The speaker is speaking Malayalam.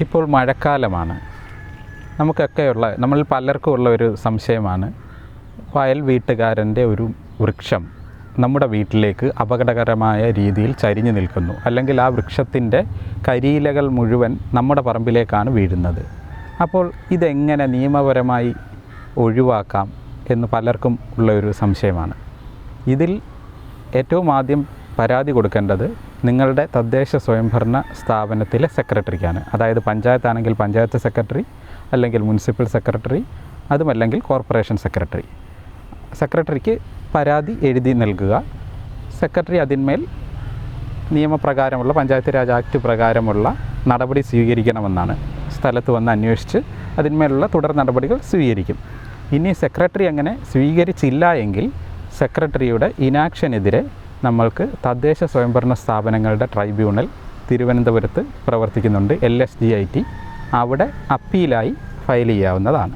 ഇപ്പോൾ മഴക്കാലമാണ്. നമുക്കൊക്കെയുള്ള നമ്മൾ പലർക്കും ഉള്ള ഒരു സംശയമാണ്. വയൽ വീട്ടുകാരന്റെ ഒരു വൃക്ഷം നമ്മുടെ വീട്ടിലേക്ക് അപകടകരമായ രീതിയിൽ ചരിഞ്ഞു നിൽക്കുന്നു. അല്ലെങ്കിൽ ആ വൃക്ഷത്തിന്റെ കരിയിലകൾ മുഴുവൻ നമ്മുടെ പറമ്പിലേക്കാണ് വീഴുന്നത്. അപ്പോൾ ഇതെങ്ങനെ നിയമപരമായി ഒഴിവാക്കാം എന്ന് പലർക്കും ഉള്ള ഒരു സംശയമാണ്. ഇതിൽ ഏറ്റവും ആദ്യം പരാതി കൊടുക്കേണ്ടത് നിങ്ങളുടെ തദ്ദേശ സ്വയംഭരണ സ്ഥാപനത്തിലെ സെക്രട്ടറിക്കാണ്. അതായത് പഞ്ചായത്താണെങ്കിൽ പഞ്ചായത്ത് സെക്രട്ടറി അല്ലെങ്കിൽ മുനിസിപ്പൽ സെക്രട്ടറി അതുമല്ലെങ്കിൽ കോർപ്പറേഷൻ സെക്രട്ടറി. സെക്രട്ടറിക്ക് പരാതി എഴുതി നൽകുക. സെക്രട്ടറി അതിന്മേൽ നിയമപ്രകാരമുള്ള പഞ്ചായത്ത് രാജ് ആക്ട് പ്രകാരമുള്ള നടപടി സ്വീകരിക്കണമെന്നാണ്. സ്ഥലത്ത് വന്ന് അന്വേഷിച്ച് അതിന്മേലുള്ള തുടർ നടപടികൾ സ്വീകരിക്കും. ഇനി സെക്രട്ടറി അങ്ങനെ സ്വീകരിച്ചില്ല എങ്കിൽ സെക്രട്ടറിയുടെ ഇനാക്ഷനെതിരെ നമ്മൾക്ക് തദ്ദേശ സ്വയംഭരണ സ്ഥാപനങ്ങളുടെ ട്രൈബ്യൂണൽ തിരുവനന്തപുരത്ത് പ്രവർത്തിക്കുന്നുണ്ട് L S G I T. അവിടെ അപ്പീലായി ഫയൽ ചെയ്യാവുന്നതാണ്.